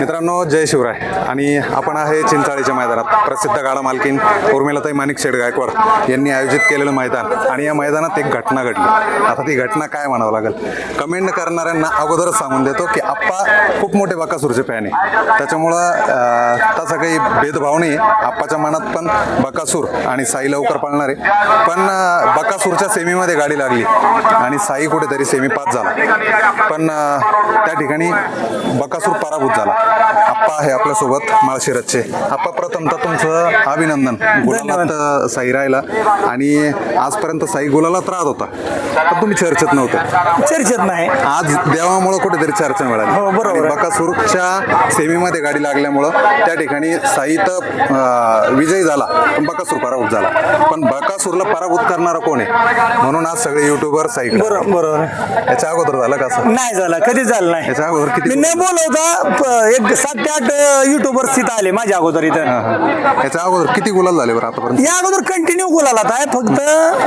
मित्रांनो जय शिवराय. आणि आपण आहे चिंचाळीच्या मैदानात. प्रसिद्ध गाडा मालकीन उर्मिलाताई माणिक शेड गायकवाड यांनी आयोजित केलेलं मैदान. आणि या मैदानात एक घटना घडली. आता ती घटना काय म्हणावं लागेल? कमेंट करणाऱ्यांना अगोदरच सांगून देतो की आप्पा खूप मोठे बकासूरचे फॅन आहे. त्याच्यामुळं तसा काही भेदभाव नाही आप्पाच्या मनात पण बकासूर आणि साई लवकर पाळणारे आहे. पण बकासूरच्या सेमीमध्ये गाडी लागली. आणि साई कुठेतरी सेमी पास झाला. पण त्या ठिकाणी बकासूर पराभूत झाला. आप्पा आहे आपल्यासोबत माळशिरसचे. आप्पा प्रथमतः तुमचं अभिनंदन. गुलालात साई राहिला आणि आजपर्यंत साई गुलालात राहत होता. पण तुम्ही चर्चेत नव्हते. चर्चेत नाही. आज देवामुळं कुठेतरी चर्चा मिळाली. हो, बरोबर. आहे. बकासूरच्या सेमीमध्ये गाडी लागल्यामुळं त्या ठिकाणी साई तर विजयी झाला पण बकासूर पराभूत झाला. पण बकासूरला पराभूत करणारा कोण आहे? म्हणून आज सगळे युट्यूबर साई बरोबर बरोबर. याच्या अगोदर झालं का नाही झालं कधीच झालं नाही. याच्या अगोदर मी किती न बोलवता एक सात ते आठ युट्यूबर स्थित आले माझ्या अगोदर इथं. याच्या अगोदर किती गुलाल झाले बरं आतापर्यंत? या अगोदर कंटिन्यू गुलाला आहे. फक्त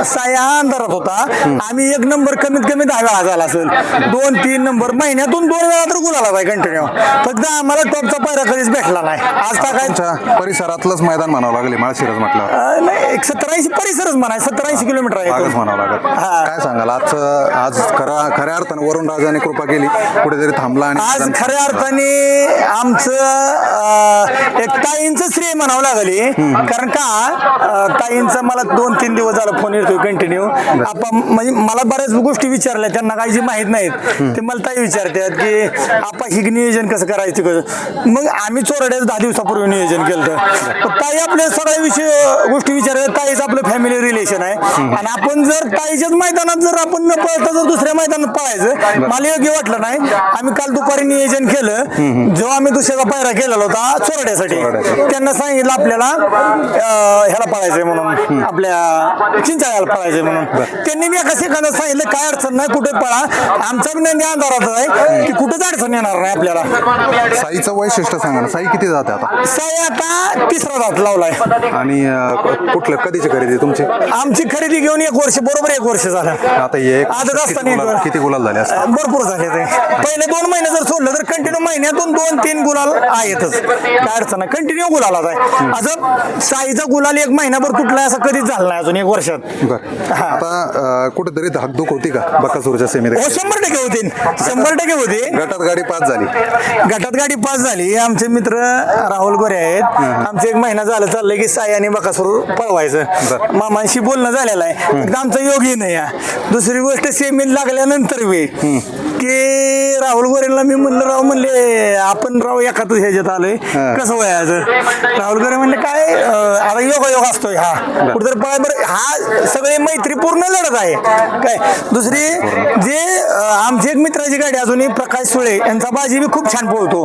साया अंधारात होता. आम्ही एक नंबर कमीत कमी दहा वेळा झाला असेल. दोन तीन नंबर महिन्यातून दोन वेळा तर गुलाला आहे कंटिन्यू फक्त आम्हाला टॉपचा पायरा कधीच भेटला नाही. आज काय तुमच्या परिसरातलंच मैदान म्हणावं लागले माळशिरस म्हटल्यावर अं, नाही एक सत्तर ऐंशी परिसरच म्हणा सत्तर ऐंशी किलोमीटर आहे इथून. म्हणावं लागत हा. काय सांगाल आजचं आज खरा खऱ्या अर्थानं वरुण राजाने कृपा केली कुठेतरी थांबला आणि आज खऱ्या अर्थाने आमचं Ah. ताईंचं श्रेय म्हणावं लागली कारण का ताईंचा मला दोन तीन दिवस झाला फोन येतोय कंटिन्यू आपण म्हणजे मला बऱ्याच गोष्टी विचारल्या त्यांना काही जी माहीत नाहीत ते मला ताई विचारतात की आपण ही नियोजन कसं करायचं? कसं? मग आम्ही चोरड्याच दहा दिवसापूर्वी नियोजन केलं तर ताई आपले सगळ्या विषय गोष्टी विचारतात. ताईच आपलं फॅमिली रिलेशन आहे. आणि आपण जर ताईच्याच मैदानात जर आपण न पळता जर दुसऱ्या मैदानात पळायचं मला योग्य वाटलं नाही. आम्ही काल दुपारी नियोजन केलं. जेव्हा आम्ही दुसऱ्याचा पायरा केलेला होता चोरड्यासाठी. त्यांना सांगितलं आपल्याला अं, ह्याला पळायचंय म्हणून आपल्या चिंचाळ्याला पळायचंय म्हणून. त्यांनी मी एका सेकंदात सांगितलं काय अडचण नाही कुठे पळा. आमचा बी अंधारात आहे की कुठेच अडचण येणार नाही आपल्याला. साईचं वैशिष्ट्य सांगा ना साई किती जाते आता? साई आता तिसरा दात लावलाय. आणि अं, कुठलं कधीची खरेदी तुमची? आमची खरेदी घेऊन एक वर्ष बरोबर एक वर्ष झालं. आता हे एक- आजच किती असताना एक गुलाल-. किती गुलाल झाले असतात? भरपूर झाले ते. पहिले दोन महिने जर सोडलं तर कंटिन्यू महिन्यातून दोन तीन गुलाल आहेतच. काय अडचण नाही. कंटिन्यू गुलाल आहे. असं साईचा गुलाल एक महिनाभर तुटलाय असं कधीच झालं नाही अजून एक वर्षात. बरं. हा. आता अं, कुठेतरी धाकधूक होती का बकासूरच्या हो सेमीत शंभर टक्के होते. शंभर टक्के होते. गटात गाडी पास झाली. गटात गाडी पास झाली. आमचे मित्र राहुल गोरे आहेत. आमचे एक महिना झालं चाललंय की साई आणि बकासूर पळवायचं. मामांशी बोलणं झालेलं आहे. आमचं योगी नाही. दुसरी गोष्ट सेमीत लागल्यानंतर वे की राहुल गोरेला मी म्हणलं राव म्हणले आपण राव एखाद ह्याच्यात आलोय. कसं वयाचं राहुल गोरे म्हणले काय आता योग योग असतोय हा. कुठेतरी पळा बरं हा सगळे मैत्रीपूर्ण लढत आहे. काय? दुसरी जे आमची एक मित्राची गाडी अजूनही प्रकाश सुळे यांचा बाजी बी खूप छान पळतो.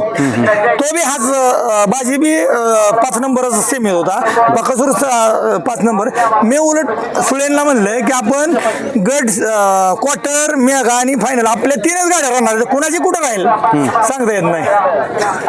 तो बी हाच अं, बाजी बी अं, पाच नंबरच सेमी होता. बकासूर स- पाच नंबर. मी उलट सुळेंना म्हणलं की आपण गट क्वार्टर मेगा आणि फायनल आपल्या तीनच गाड्या राहणार आहेत. कुणाची कुठं राहील? सांगता येत नाही.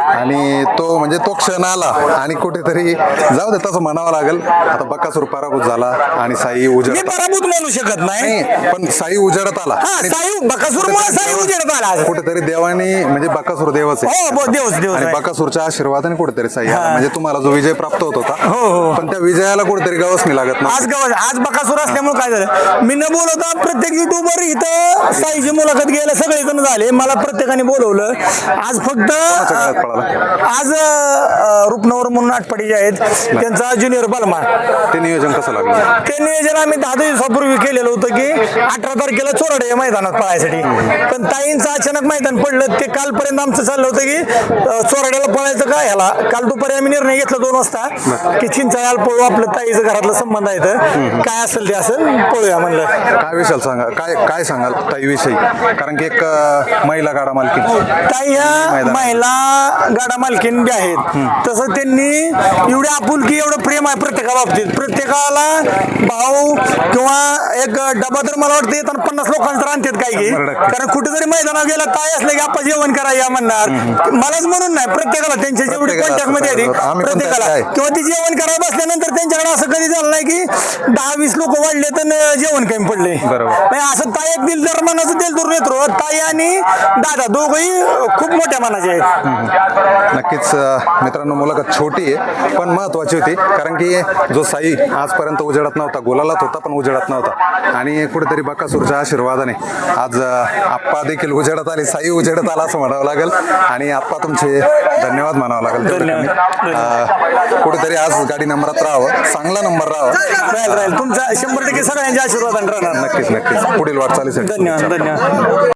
आणि तो म्हणजे तो क्षण आला आणि कुठेतरी जाऊ दे तसं म्हणावं लागेल आता बकासूर पराभूत झाला आणि साई मी उजळत पराभूत म्हणू शकत नाही पण साई उजळत आला हा आणि साई बकासूरमुळे साई उजेडत आला. कुठेतरी देवाने म्हणजे बकासूर देवच हो, ब- देवच- देवच आणि आहे. बकासूरच्या आशीर्वादाने कुठेतरी साई आला. हा. म्हणजे तुम्हाला जो विजय प्राप्त होत होता हो, हो. पण त्या विजयाला कुठेतरी गवस नाही लागत ना आज गावात आज बकासूर असल्यामुळे काय झालं मी न बोलवता प्रत्येक युट्यूबर इथं साईची मुलाखत घ्यायला सगळे जण झाले मला प्रत्येकाने बोलवलं आज फक्त गळ्यात पळाला? आज अं, रुपनवर म्हणून आटपाडीचे आहेत त्यांचा ज्युनियर बलमा ते नियोजन कसं लागलं? ते नियोजन आम्ही दहा दिवसापूर्वी केलेलं होतं की अठरा तारखेला चोरडे या मैदानात पळायसाठी. पण ताईंचं अचानक मैदान पडलं ते कालपर्यंत आमचं चाललं होतं की चोरड्याला पळायचं का ह्याला? काल दुपारी आम्ही निर्णय घेतला दोन वाजता की चिंचाळ्याला पळू आपलं ताईचं घरातलं संबंध आहे तर काय असेल ते असेल पळूया म्हणलं. काय विशाल सांगा काय काय सांगाल ताईविषयी? कारण की एक महिला गाडा मालकी ताई ह्या. महिला गाडा मालकीन बी आहेत. तसं त्यांनी एवढी आपुलकी एवढं प्रेम आहे प्रत्येका बाबतीत. प्रत्येकाला भाऊ किंवा एक डबा तर मला वाटतं येताना पन्नास लोकांचं आणतात काय की. कारण कुठेतरी मैदानात गेला ताई असलं की आपण जेवण करा या म्हणणार. मलाच म्हणून नाही प्रत्येकाला त्यांच्या जेवढी कॉन्टॅक्टमध्ये पण प्रत्येकाला. किंवा ती जेवण करायला बसल्यानंतर त्यांच्याकडे असं कधी झालं नाही की दहा वीस लोक वाढले तर जेवण कमी पडले. बरोबर. म्हणजे असं ताई एक दिल जर मनाचं दिल दूर येतो ताई आणि दादा दोघंही खूप मोठ्या मनाचे आहेत. नक्कीच मित्रांनो मुलाखत छोटी आहे पण महत्वाची होती. कारण की जो साई आजपर्यंत उजेडत नव्हता गोलालाच होता पण उजेडत नव्हता. आणि कुठेतरी बकासूरच्या आशीर्वादाने आज आप्पा देखील उजेडत आले साई उजेडत आला असं म्हणावं लागेल. आणि आप्पा तुमचे धन्यवाद म्हणावं लागेल कुठेतरी आज गाडी नंबरात राहावं चांगला नंबर राहावा. तुमचा शंभर टक्के सगळ्यांच्या आशीर्वादाने राहणार. नक्कीच नक्कीच. पुढील वाटचालीसाठी धन्यवाद धन्यवाद.